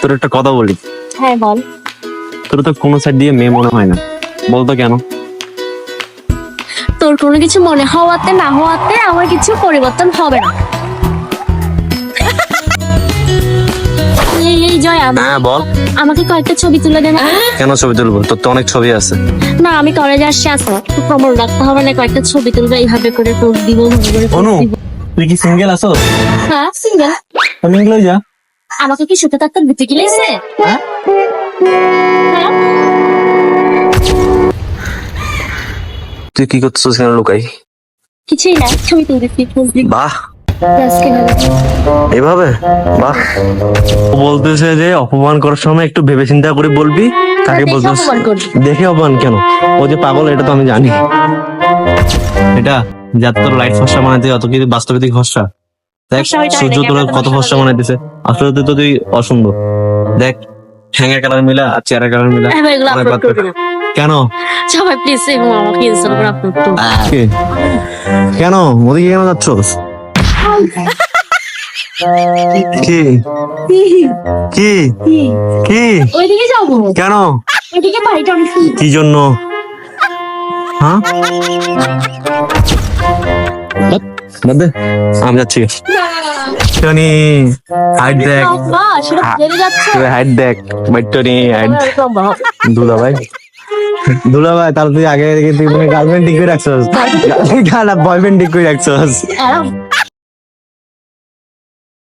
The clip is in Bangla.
তোর একটা কথা বলি। হ্যাঁ বল। তোর তো কোনো সাইড দিয়ে মেয়ে মনে হয় না। বলতো কেন? তোর কোনো কিছু মনে হওয়াতে না হওয়াতে আমার কিছু পরিবর্তন হবে না। এই এই জয় হ্যাঁ বল। আমাকে কয়েকটা ছবি তুলে দে না। কেন ছবি তুলবো? তোর তো অনেক ছবি আছে। না আমি কলেজে আসছি আসো একটু খবর রাখতে হবে না কয়েকটা ছবি তুলবে এইভাবে করে পোজ দিব অনু তুই কি সিঙ্গেল আছো হ্যাঁ সিঙ্গেল সিঙ্গেল যা। আমাকে কি সুখে থাকতে দিতে গিলেছে? হ্যাঁ? তুই কি করছিস কেন লুকাই? কিছুই না ছবি তুলতেছি বাহ। এভাবে? বাহ। ও বলতেছে যে অপমান করার সময় একটু ভেবে চিন্তা করে বলবি তাকে দেখে বলতেছে দেখে অপমান কেন? ও যে পাগল এটা তো আমি জানি। এটা যার তোর লাইট ফসা বানাইতে অত কিছু বাস্তবিক ফসা। দেখ হয় সূর্য? তোর কত ফসা বানাই। বানাইতেছে আসলে তো তুই অসুন্দর দেখ ঠ্যাঙের কালার মিলা আর চেয়ারের কালার মিলা। না কেন? সবাই প্লিজ আমাকে ইনস্টল করে আপলোড করুন কেন? ওদিকে কেন যাচ্ছ কি? কি? কি? ওইদিকে যাব কেন? ওইদিকে বাড়িটা অনেক কি জন্য? হ্যাঁ? বাদ, আমি যাচ্ছি। টনি হাইট দেখ। যাচ্ছে। হাইট দেখ। বাই টনি হাইট। দুলা ভাই দুলা ভাই তাহলে তুই আগে থেকে তুই গার্লফ্রেন্ড ঠিক করে রাখছস। গার্লফ্রেন্ড বয়ফ্রেন্ড ঠিক করে রাখছস। আরাম।